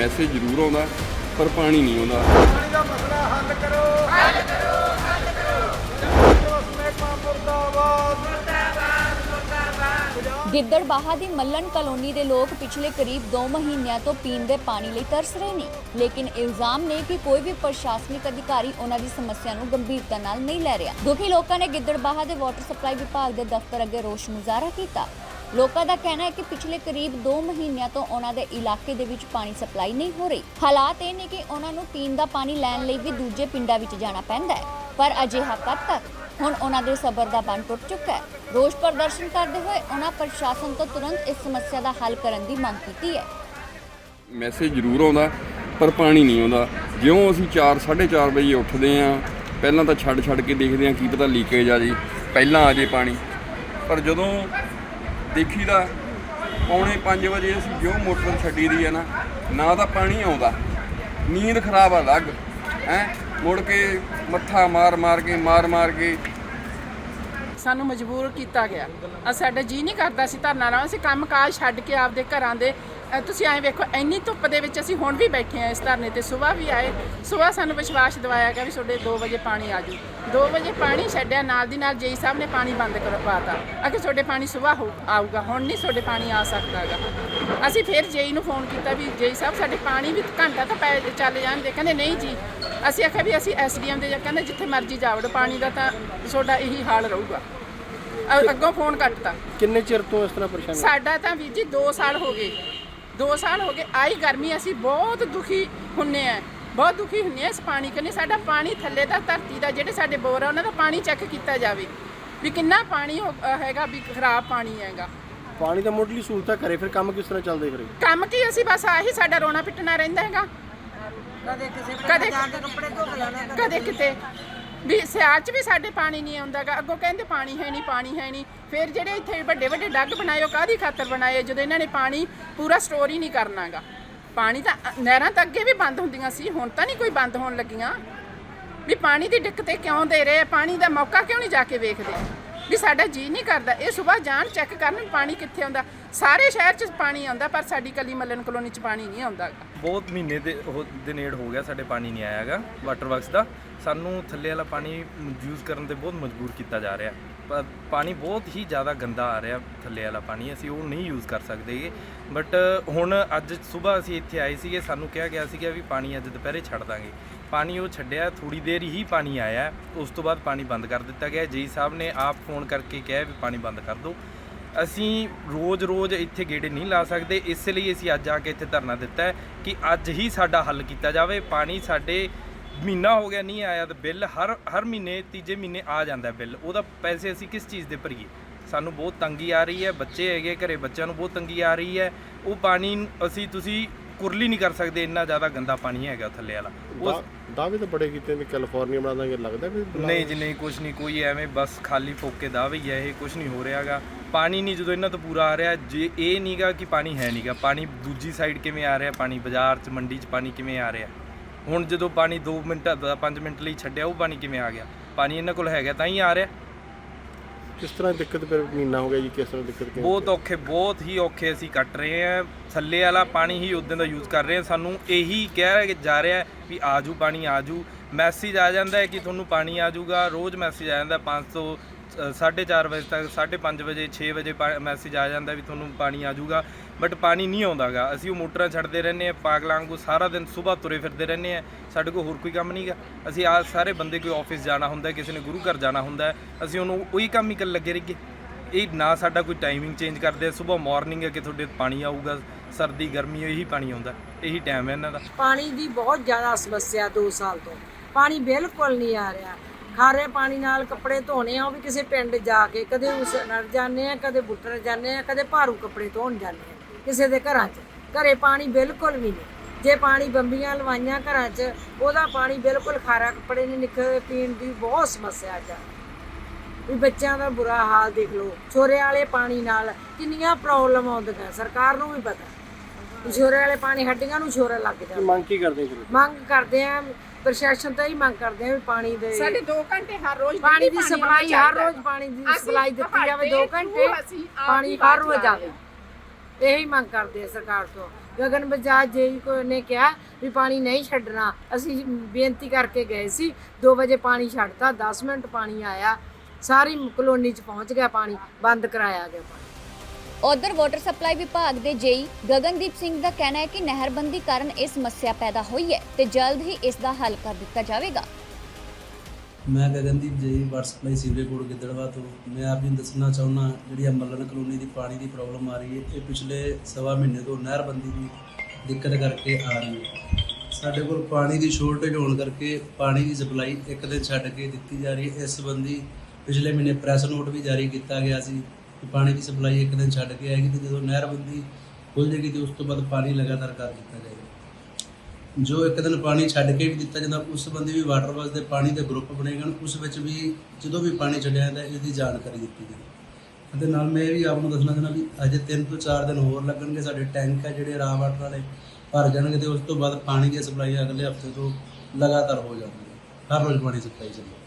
Message ਜ਼ਰੂਰ ਆਉਂਦਾ ਪਰ ਪਾਣੀ ਨਹੀਂ ਆਉਂਦਾ। ਪਾਣੀ ਦਾ ਮਸਲਾ ਹੱਲ ਕਰੋ। ਹੱਲ ਕਰੋ ਹੱਲ ਕਰੋ। ਮਹਿਕਮਾ ਮੁਰਦਾਬਾਦ ਗਿੱਦੜਬਾਹਾ ਦੀ ਮੱਲਣ ਕਲੋਨੀ ਦੇ ਲੋਕ ਪਿਛਲੇ ਕਰੀਬ 2 ਮਹੀਨਿਆਂ ਤੋਂ ਪੀਣ ਦੇ ਪਾਣੀ ਲਈ ਤਰਸ ਰਹੇ ਨੇ ਲੇਕਿਨ ਇਲਜ਼ਾਮ ਨੇ ਕਿ ਕੋਈ ਵੀ ਪ੍ਰਸ਼ਾਸਨਿਕ ਅਧਿਕਾਰੀ ਉਹਨਾਂ ਦੀ ਸਮੱਸਿਆ ਨੂੰ ਗੰਭੀਰਤਾ ਨਾਲ ਨਹੀਂ ਲੈ ਰਿਹਾ। ਦੁਖੀ ਲੋਕਾਂ ਨੇ ਗਿੱਦੜਬਾਹਾ ਦੇ ਵਾਟਰ ਸਪਲਾਈ ਵਿਭਾਗ ਦੇ ਦਫ਼ਤਰ ਅੱਗੇ ਰੋਸ ਮੁਜ਼ਾਹਰਾ ਕੀਤਾ। ਲੋਕਾਂ ਦਾ ਕਹਿਣਾ ਹੈ ਕਿ ਪਿਛਲੇ ਕਰੀਬ 2 ਮਹੀਨਿਆਂ ਤੋਂ ਉਹਨਾਂ ਦੇ ਇਲਾਕੇ ਦੇ ਵਿੱਚ ਪਾਣੀ ਸਪਲਾਈ ਨਹੀਂ ਹੋ ਰਹੀ। ਹਾਲਾਤ ਇਹ ਨੇ ਕਿ ਉਹਨਾਂ ਨੂੰ ਪੀਣ ਦਾ ਪਾਣੀ ਲੈਣ ਲਈ ਵੀ ਦੂਜੇ ਪਿੰਡਾਂ ਵਿੱਚ ਜਾਣਾ ਪੈਂਦਾ ਹੈ। ਪਰ ਅਜਿਹਾ ਕਦ ਤੱਕ? ਹੁਣ ਉਹਨਾਂ ਦੇ ਸਬਰ ਦਾ ਬੰਨ ਟੁੱਟ ਚੁੱਕਾ ਹੈ। ਰੋਸ ਪ੍ਰਦਰਸ਼ਨ ਕਰਦੇ ਹੋਏ ਉਹਨਾਂ ਪ੍ਰਸ਼ਾਸਨ ਤੋਂ ਤੁਰੰਤ ਇਸ ਸਮੱਸਿਆ ਦਾ ਹੱਲ ਕਰਨ ਦੀ ਮੰਗ ਕੀਤੀ ਹੈ। ਮੈਸੇਜ ਜ਼ਰੂਰ ਆਉਂਦਾ, ਪਰ ਪਾਣੀ ਨਹੀਂ ਆਉਂਦਾ। ਜਿਉਂ ਅਸੀਂ 4 4:30 ਵਜੇ ਉੱਠਦੇ ਆਂ ਪਹਿਲਾਂ ਤਾਂ ਛੱਡ ਛੱਡ ਕੇ ਦੇਖਦੇ ਆਂ ਕੀ ਪਤਾ ਲੀਕੇਜ ਆ ਜੀ। ਪਹਿਲਾਂ ਆ ਜੇ ਪਾਣੀ। ਪਰ ਜਦੋਂ ਦੇਖੀਦਾ, ਪੌਣੇ 5 ਵਜੇ ਅਸੀਂ ਜਿਉਂ ਮੋਟਰ ਛੱਡੀ ਦੀ ਹੈ ਨਾ ਨਾ ਤਾਂ ਪਾਣੀ ਆਉਂਦਾ, ਨੀਂਦ ਖਰਾਬ ਆ ਲੱਗ ਹੈ? ਮੁੜ ਕੇ ਮੱਥਾ ਮਾਰ ਮਾਰ ਕੇ ਮਾਰ ਮਾਰ ਕੇ ਸਾਨੂੰ ਮਜਬੂਰ ਕੀਤਾ ਗਿਆ। ਆ ਸਾਡਾ ਜੀ ਨਹੀਂ ਕਰਦਾ ਸੀ ਧਰਨਾ ਲਾਉਣ। ਅਸੀਂ ਕੰਮ ਕਾਜ ਛੱਡ ਕੇ ਆਪਦੇ ਘਰਾਂ ਦੇ ਅ, ਤੁਸੀਂ ਐਂ ਵੇਖੋ ਇੰਨੀ ਧੁੱਪ ਦੇ ਵਿੱਚ ਅਸੀਂ ਹੁਣ ਵੀ ਬੈਠੇ ਆ ਇਸ ਧਰਨੇ ਤੇ। ਸਵੇਰ ਵੀ ਆਏ ਸਵੇਰ ਸਾਨੂੰ ਵਿਸ਼ਵਾਸ ਦਿਵਾਇਆ ਗਿਆ ਵੀ ਤੁਹਾਡੇ 2 ਵਜੇ ਪਾਣੀ ਆ ਜੂ 2 ਵਜੇ ਪਾਣੀ ਛੱਡਿਆ ਨਾਲ ਦੀ ਨਾਲ ਜੇਈ ਸਾਹਿਬ ਨੇ ਪਾਣੀ ਬੰਦ ਕਰਵਾਤਾ ਅਗੇ ਤੁਹਾਡੇ ਪਾਣੀ ਸਵੇਰ ਆਊਗਾ ਹੁਣ ਨਹੀਂ ਤੁਹਾਡੇ ਪਾਣੀ ਆ ਸਕਦਾਗਾ ਅਸੀਂ ਫਿਰ ਜੇਈ ਨੂੰ ਫੋਨ ਕੀਤਾ ਵੀ ਜੇਈ ਸਾਹਿਬ ਸਾਡੇ ਪਾਣੀ ਵੀ ਘੰਟਾ ਤਾਂ ਪੈ ਚੱਲ ਜਾਂਦੇ ਕਹਿੰਦੇ ਨਹੀਂ ਜੀ ਅਸੀਂ ਆਖਿਆ ਵੀ ਅਸੀਂ ਐਸਡੀਐਮ ਦੇ ਜਾ ਕਹਿੰਦੇ ਜਿੱਥੇ ਮਰਜ਼ੀ ਜਾਵੜੋ ਪਾਣੀ ਦਾ ਤਾਂ ਤੁਹਾਡਾ ਇਹੀ ਹਾਲ ਰਹੂਗਾ। ਅ- ਅੱਗੋਂ ਫੋਨ ਕੱਟਤਾ। ਕਿੰਨੇ ਚਿਰ ਤੋਂ ਇਸ ਤਰ੍ਹਾਂ ਪਰੇਸ਼ਾਨ ਸਾਡਾ ਤਾਂ ਵੀਰ ਜੀ 2 ਸਾਲ ਹੋ ਗਏ। 2 ਸਾਲ ਹੋ ਗਏ ਆਈ ਗਰਮੀ ਅਸੀਂ ਬਹੁਤ ਦੁਖੀ ਹੁੰਨੇ ਆ। ਬਹੁਤ ਦੁਖੀ ਹੁੰਨੇ ਆ ਇਸ ਪਾਣੀ ਕਨੇ। ਸਾਡਾ ਪਾਣੀ ਥੱਲੇ ਦਾ ਧਰਤੀ ਦਾ ਜਿਹੜੇ ਸਾਡੇ ਬੋਰ ਆ ਉਹਨਾਂ ਦਾ ਪਾਣੀ ਚੈੱਕ ਕੀਤਾ ਜਾਵੇ। ਵੀ ਕਿੰਨਾ ਪਾਣੀ ਹੋ- ਅ, ਹੈਗਾ ਵੀ ਖਰਾਬ ਪਾਣੀ ਹੈਗਾ। ਪਾਣੀ ਦਾ ਮੁੱਢਲੀ ਸਹੂਲਤਾਂ ਕਰੇ ਫਿਰ ਕੰਮ ਕਿਸ ਤਰ੍ਹਾਂ ਚੱਲਦੇ ਫਿਰ? ਕੰਮ ਕੀ ਅਸੀਂ ਬਸ ਆਹੀ ਸਾਡਾ ਰੋਣਾ ਪਿੱਟਣਾ ਰਹਿੰਦਾ ਹੈਗਾ। ਕਦੇ ਕਦੇ ਕਿਤੇ। ਵੀ ਸਿਆਲ 'ਚ ਵੀ ਸਾਡੇ ਪਾਣੀ ਨਹੀਂ ਆਉਂਦਾਗਾ। ਅੱਗੋਂ ਕਹਿੰਦੇ ਪਾਣੀ ਹੈ ਨਹੀਂ ਪਾਣੀ ਹੈ ਨਹੀਂ। ਫਿਰ ਜਿਹੜੇ ਇੱਥੇ ਵੱਡੇ ਵੱਡੇ ਡੱਗ ਬਣਾਏ ਉਹ ਕਾਦੀ ਖਾਤਰ ਬਣਾਏ? ਜਦੋਂ ਇਹਨਾਂ ਨੇ ਪਾਣੀ ਪੂਰਾ ਸਟੋਰ ਹੀ ਨਹੀਂ ਕਰਨਾਗਾ। ਪਾਣੀ ਤਾਂ ਨਹਿਰਾਂ ਤਾਂ ਅੱਗੇ ਵੀ ਬੰਦ ਹੁੰਦੀਆਂ ਸੀ ਹੁਣ ਤਾਂ ਨਹੀਂ ਕੋਈ ਬੰਦ ਹੋਣ ਲੱਗੀਆਂ। ਵੀ ਪਾਣੀ ਦੀ ਦਿੱਕਤ ਕਿਉਂ ਦੇ ਰਹੇ? ਪਾਣੀ ਦਾ ਮੌਕਾ ਕਿਉਂ ਨਹੀਂ ਜਾ ਕੇ ਵੇਖਦੇ? ਵੀ ਸਾਡਾ ਜੀ ਨਹੀਂ ਕਰਦਾ। ਇਹ ਸਵੇਰ ਜਾਣ ਚੈੱਕ ਕਰਨ ਪਾਣੀ ਕਿੱਥੇ ਆਉਂਦਾ। ਸਾਰੇ ਸ਼ਹਿਰ 'ਚ ਪਾਣੀ ਆਉਂਦਾ, ਪਰ ਸਾਡੀ ਕਲੀ ਮੱਲਨ ਕਲੋਨੀ 'ਚ ਪਾਣੀ ਨਹੀਂ ਆਉਂਦਾ ਗਾ। ਬਹੁਤ ਮਹੀਨੇ ਦੇ ਉਹ ਦੇ ਨੇੜ ਹੋ ਗਿਆ, ਸਾਡੇ ਪਾਣੀ ਨਹੀਂ ਆਇਆ ਹੈਗਾ ਵਾਟਰ ਵਰਕਸ ਦਾ। ਸਾਨੂੰ ਥੱਲੇ ਵਾਲਾ ਪਾਣੀ ਯੂਜ਼ ਕਰਨ ਤੇ ਬਹੁਤ ਮਜਬੂਰ ਕੀਤਾ ਜਾ ਰਿਹਾ। ਪਰ ਪਾਣੀ ਬਹੁਤ ਹੀ ਜ਼ਿਆਦਾ ਗੰਦਾ ਆ ਰਿਹਾ, ਥੱਲੇ ਵਾਲਾ ਪਾਣੀ, ਅਸੀਂ ਉਹ ਨਹੀਂ ਯੂਜ਼ ਕਰ ਸਕਦੇਗੇ ਬਟ ਹੁਣ ਅੱਜ ਸਵੇਰ ਅਸੀਂ ਇੱਥੇ ਆਏ ਸੀਗੇ, ਸਾਨੂੰ ਕਿਹਾ ਗਿਆ ਸੀਗਾ ਵੀ ਪਾਣੀ ਅੱਜ ਦੁਪਹਿਰੇ ਛੱਡ ਦਾਂਗੇ। ਪਾਣੀ ਉਹ ਛੱਡਿਆ ਥੋੜੀ ਦੇਰ ਹੀ ਪਾਣੀ ਆਇਆ, ਉਸ ਤੋਂ ਬਾਅਦ ਪਾਣੀ ਬੰਦ ਕਰ ਦਿੱਤਾ ਗਿਆ। ਜੀ ਸਾਹਿਬ ਨੇ ਆਪ ਫੋਨ ਕਰਕੇ ਕਿਹਾ ਵੀ ਪਾਣੀ ਬੰਦ ਕਰ ਦਿਓ। ਅਸੀਂ ਰੋਜ਼-ਰੋਜ਼ ਇੱਥੇ ਗੇੜੇ ਨਹੀਂ ਲਾ ਸਕਦੇ। ਇਸ ਲਈ ਅਸੀਂ ਅੱਜ ਆ ਕੇ ਇੱਥੇ ਧਰਨਾ ਦਿੱਤਾ ਹੈ ਕਿ ਅੱਜ ਹੀ ਸਾਡਾ ਹੱਲ ਕੀਤਾ ਜਾਵੇ। ਪਾਣੀ ਸਾਡੇ ਮਹੀਨਾ ਹੋ ਗਿਆ ਨਹੀਂ ਆਇਆ ਤੇ ਬਿੱਲ ਹਰ ਹਰ ਮਹੀਨੇ ਤੀਜੇ ਮਹੀਨੇ ਆ ਜਾਂਦਾ ਬਿੱਲ। ਉਹਦਾ ਪੈਸੇ ਅਸੀਂ ਕਿਸ ਚੀਜ਼ ਦੇ ਭਰੀਏ? ਸਾਨੂੰ ਬਹੁਤ ਤੰਗੀ ਆ ਰਹੀ ਹੈ। ਬੱਚੇ ਹੈਗੇ ਘਰੇ ਬੱਚਿਆਂ ਨੂੰ ਬਹੁਤ ਤੰਗੀ ਆ ਰਹੀ ਹੈ। ਉਹ ਪਾਣੀ ਅਸੀਂ ਤੁਸੀਂ ਕੁਰਲੀ ਨਹੀਂ ਕਰ ਸਕਦੇ। ਇੰਨਾ ਜ਼ਿਆਦਾ ਗੰਦਾ ਪਾਣੀ ਹੈਗਾ ਥੱਲੇ ਵਾਲਾ। ਉਸ ਦਾਅਵੇ ਤਾਂ ਬੜੇ ਕੀਤੇ ਨੇ ਕੈਲੀਫੋਰਨੀਆ ਬਣਾ ਦਾਂਗੇ। ਲੱਗਦਾ ਵੀ ਨਹੀਂ ਜੀ ਨਹੀਂ ਕੁਝ ਨਹੀਂ। ਕੋਈ ਐਵੇਂ ਬਸ ਖਾਲੀ ਫੋਕੇ ਦਾਅਵੇ ਹੀ ਹੈ। ਇਹ ਕੁਝ ਨਹੀਂ ਹੋ ਰਿਹਾਗਾ। ਪਾਣੀ ਨਹੀਂ ਜਦੋਂ ਇਹਨਾਂ ਤੋਂ ਪੂਰਾ ਆ ਰਿਹਾ ਜੇ ਇਹ ਨਹੀਂਗਾ ਕਿ ਪਾਣੀ ਹੈ ਨਹੀਂਗਾ ਪਾਣੀ ਦੂਜੀ ਸਾਈਡ ਕਿਵੇਂ ਆ ਰਿਹਾ ਪਾਣੀ ਬਾਜ਼ਾਰ 'ਚ ਮੰਡੀ 'ਚ ਪਾਣੀ ਕਿਵੇਂ ਆ ਰਿਹਾ? ਹੁਣ ਜਦੋਂ ਪਾਣੀ 2 ਮਿੰਟ 5 ਮਿੰਟ ਲਈ ਛੱਡਿਆ ਉਹ ਪਾਣੀ ਕਿਵੇਂ ਆ ਗਿਆ? ਪਾਣੀ ਇਹਨਾਂ ਕੋਲ ਹੈਗਾ ਤਾਂ ਹੀ ਆ ਰਿਹਾ। ਕਿਸ ਤਰ੍ਹਾਂ ਦਿੱਕਤ ਫਿਰ ਮਹੀਨਾ ਹੋ ਗਿਆ ਜੀ ਕਿਸ ਤਰ੍ਹਾਂ ਦਿੱਕਤ ਕਿਵੇਂ? ਬਹੁਤ ਔਖੇ ਬਹੁਤ ਹੀ ਔਖੇ ਅਸੀਂ ਕੱਟ ਰਹੇ ਹਾਂ। ਥੱਲੇ ਵਾਲਾ ਪਾਣੀ ਹੀ ਉਦੋਂ ਦਾ ਯੂਜ਼ ਕਰ ਰਹੇ ਹਾਂ। ਸਾਨੂੰ ਇਹੀ ਕਹਿ ਰਿਹਾ ਜਾ ਰਿਹਾ ਵੀ ਆਜੂ ਪਾਣੀ ਆਜੂ। ਮੈਸੇਜ ਆ ਜਾਂਦਾ ਹੈ ਕਿ ਤੁਹਾਨੂੰ ਪਾਣੀ ਆਜੂਗਾ। ਰੋਜ਼ ਮੈਸੇਜ ਆ ਜਾਂਦਾ 500 4:30 ਵਜੇ ਤੱਕ 5:30 ਵਜੇ 6 ਵਜੇ ਮੈਸੇਜ ਆ ਜਾਂਦਾ ਵੀ ਤੁਹਾਨੂੰ ਪਾਣੀ ਆ ਆਜੂਗਾ ਬਟ ਪਾਣੀ ਨਹੀਂ ਆਉਂਦਾਗਾ। ਅਸੀਂ ਉਹ ਮੋਟਰਾਂ ਛੱਡਦੇ ਰਹਿੰਦੇ ਆ ਪਾਗਲਾਂ ਵਾਂਗੂ ਸਾਰਾ ਦਿਨ ਸਵੇਰ ਤੁਰੇ ਫਿਰਦੇ ਰਹਿੰਦੇ ਆ ਸਾਡੇ ਕੋਲ ਹੋਰ ਕੋਈ ਕੰਮ ਨਹੀਂਗਾ ਅਸੀਂ ਆ ਸਾਰੇ ਬੰਦੇ ਕੋਈ ਆਫਿਸ ਜਾਣਾ ਹੁੰਦਾ ਕਿਸੇ ਨੇ ਗੁਰੂ ਘਰ ਜਾਣਾ ਹੁੰਦਾ ਅਸੀਂ ਉਹਨੂੰ ਉਹੀ ਕੰਮ ਹੀ ਕਰਨ ਲੱਗੇ ਰਹੀਏ। ਇਹ ਨਾ ਸਾਡਾ ਕੋਈ ਟਾਈਮਿੰਗ ਚੇਂਜ ਕਰਦੇ ਆ। ਸਵੇਰ ਮਾਰਨਿੰਗ ਹੈ ਕਿ ਤੁਹਾਡੇ ਪਾਣੀ ਆਊਗਾ, ਸਰਦੀ, ਗਰਮੀ, ਇਹੀ ਪਾਣੀ ਆਉਂਦਾ। ਇਹੀ ਟਾਈਮ ਹੈ ਇਹਨਾਂ ਦਾ। ਪਾਣੀ ਦੀ ਬਹੁਤ ਜ਼ਿਆਦਾ ਸਮੱਸਿਆ 2 ਸਾਲ ਤੋਂ। ਪਾਣੀ ਬਿਲਕੁਲ ਨਹੀਂ ਆ ਰਿਹਾ। ਖਾਰੇ ਪਾਣੀ ਨਾਲ ਕੱਪੜੇ ਧੋਣੇ ਆ ਉਹ ਵੀ ਕਿਸੇ ਪਿੰਡ ਜਾ ਕੇ ਕਦੇ ਉਸ ਨਰ ਜਾਂਦੇ ਆ ਕਦੇ ਬੁੱਟਰ ਜਾਂਦੇ ਆ ਕਦੇ ਭਾਰੂ ਕੱਪੜੇ ਧੋਣ ਜਾਂਦੇ ਆ ਕਿਸੇ ਦੇ ਘਰਾਂ 'ਚ। ਘਰੇ ਪਾਣੀ ਬਿਲਕੁਲ ਵੀ ਨਹੀਂ। ਜੇ ਪਾਣੀ ਬੰਬੀਆਂ ਲਵਾਈਆਂ ਘਰਾਂ 'ਚ ਉਹਦਾ ਪਾਣੀ ਬਿਲਕੁਲ ਖਾਰਾ ਕੱਪੜੇ ਨਹੀਂ ਨਿਕਲਦੇ ਪੀਣ ਦੀ ਬਹੁਤ ਸਮੱਸਿਆ ਜਾ ਵੀ ਬੱਚਿਆਂ ਦਾ ਬੁਰਾ ਹਾਲ ਦੇਖ ਲਓ ਛੋਰੇ ਵਾਲੇ ਪਾਣੀ ਨਾਲ ਕਿੰਨੀਆਂ ਪ੍ਰੋਬਲਮ ਆਉਂਦੀਆਂ ਸਰਕਾਰ ਨੂੰ ਵੀ ਪਤਾ। ਛੋਰੇ ਵਾਲੇ ਪਾਣੀ ਹੱਡੀਆਂ ਨੂੰ ਛੋਰਾ ਲੱਗ ਜਾਂਦਾ। ਮੰਗ ਕੀ ਕਰਦੇ ਮੰਗ ਕਰਦੇ ਆ ਪ੍ਰਸ਼ਾਸਨ ਤੋਂ ਹੀ ਮੰਗ ਕਰਦੇ ਆ ਵੀ ਪਾਣੀ ਦੇ ਸਾਡੇ 2 ਘੰਟੇ ਹਰ ਰੋਜ਼ ਪਾਣੀ ਦੀ ਸਪਲਾਈ ਹਰ। ਰੋਜ਼ ਪਾਣੀ ਦੀ ਸਪਲਾਈ ਦਿੱਤੀ ਜਾਵੇ ਤੁਹਾਡੇ 2 ਘੰਟੇ ਪਾਣੀ ਹਰ ਰੋਜ਼ ਆਵੇ। ਇਹੀ ਮੰਗ ਕਰਦੇ ਆ ਸਰਕਾਰ ਤੋਂ। ਗਗਨ ਬਜਾਜ ਜੀ ਕੋ ਨੇ ਕਿਹਾ ਵੀ ਪਾਣੀ ਨਹੀਂ ਛੱਡਣਾ। ਅਸੀਂ ਬੇਨਤੀ ਕਰਕੇ ਗਏ ਸੀ 2 ਵਜੇ ਪਾਣੀ ਛੱਡਤਾ 10 ਮਿੰਟ ਪਾਣੀ ਆਇਆ। ਸਾਰੀ ਕਲੋਨੀ ਚ ਪਹੁੰਚ ਗਿਆ ਪਾਣੀ ਬੰਦ ਕਰਾਇਆ ਗਿਆ ਪਾਣੀ। ਉਧਰ ਵਾਟਰ ਸਪਲਾਈ ਵਿਭਾਗ ਦੇ ਜੇਈ ਗਗਨਦੀਪ ਸਿੰਘ ਦਾ ਕਹਿਣਾ ਹੈ ਕਿ ਨਹਿਰਬੰਦੀ ਕਾਰਨ ਇਹ ਸਮੱਸਿਆ ਪੈਦਾ ਹੋਈ ਹੈ ਤੇ ਜਲਦ ਹੀ ਇਸ ਦਾ ਹੱਲ ਕਰ ਦਿੱਤਾ ਜਾਵੇਗਾ। ਮੈਂ Gagandeep ji water supply sewerage board Giddarbaha ਤੋਂ। ਮੈਂ ਆਪ ਜੀ ਨੂੰ ਦੱਸਣਾ ਚਾਹੁੰਦਾ ਜਿਹੜੀ ਆ ਮੱਲਣ ਕਲੋਨੀ ਦੀ ਪਾਣੀ ਦੀ ਪ੍ਰੋਬਲਮ ਆ ਰਹੀ ਹੈ, ਇਹ ਪਿਛਲੇ ਸਵਾ ਮਹੀਨੇ ਤੋਂ ਨਹਿਰਬੰਦੀ ਦੀ ਦਿੱਕਤ ਕਰਕੇ ਆ ਰਹੀ ਹੈ। ਸਾਡੇ ਕੋਲ ਪਾਣੀ ਦੀ ਸ਼ੋਰਟੇਜ ਹੋਣ ਕਰਕੇ ਪਾਣੀ ਦੀ ਸਪਲਾਈ ਇੱਕ ਦਿਨ ਛੱਡ ਕੇ ਦਿੱਤੀ ਜਾ ਰਹੀ ਹੈ। ਇਸ ਸੰਬੰਧੀ ਪਿਛਲੇ ਮਹੀਨੇ ਪ੍ਰੈਸ ਨੋਟ ਵੀ ਜਾਰੀ ਕੀਤਾ ਗਿਆ ਸੀ। ਪਾਣੀ ਦੀ ਸਪਲਾਈ ਇੱਕ ਦਿਨ ਛੱਡ ਕੇ ਆਏਗੀ ਤੇ ਜਦੋਂ ਨਹਿਰਬੰਦੀ ਖੁੱਲ ਜਾਏਗੀ ਤੇ ਉਸ ਤੋਂ ਬਾਅਦ ਪਾਣੀ ਲਗਾਤਾਰ ਕਰ ਦਿੱਤਾ ਜਾਏਗਾ। ਜੋ ਇੱਕ ਦਿਨ ਪਾਣੀ ਛੱਡ ਕੇ ਵੀ ਦਿੱਤਾ ਜਾਂਦਾ, ਉਸ ਬੰਦੇ ਵੀ ਵਾਟਰ ਵਰਕਸ ਦੇ ਪਾਣੀ ਦੇ ਗਰੁੱਪ ਬਣੇ ਗਏ ਉਸ ਵਿੱਚ ਵੀ ਜਦੋਂ ਵੀ ਪਾਣੀ ਛੱਡਿਆ ਜਾਂਦਾ, ਇਹਦੀ ਜਾਣਕਾਰੀ ਦਿੱਤੀ ਜਾਂਦੀ ਅਤੇ ਨਾਲ ਮੈਂ ਇਹ ਵੀ ਆਪ ਨੂੰ ਦੱਸਣਾ ਚਾਹੁੰਦਾ ਵੀ ਅਜੇ 3 ਤੋਂ 4 ਦਿਨ ਹੋਰ ਲੱਗਣਗੇ, ਸਾਡੇ ਟੈਂਕ ਹੈ ਜਿਹੜੇ ਰਾ ਵਾਟਰ ਵਾਲੇ ਭਰ ਜਾਣਗੇ ਤੇ ਉਸ ਤੋਂ ਬਾਅਦ ਪਾਣੀ ਦੀ ਸਪਲਾਈ ਅਗਲੇ ਹਫ਼ਤੇ ਤੋਂ ਲਗਾਤਾਰ ਹੋ ਜਾਂਦੀ ਹੈ ਹਰ ਰੋਜ਼ ਪਾਣੀ ਸਪਲਾਈ ਚੱਲੇਗੀ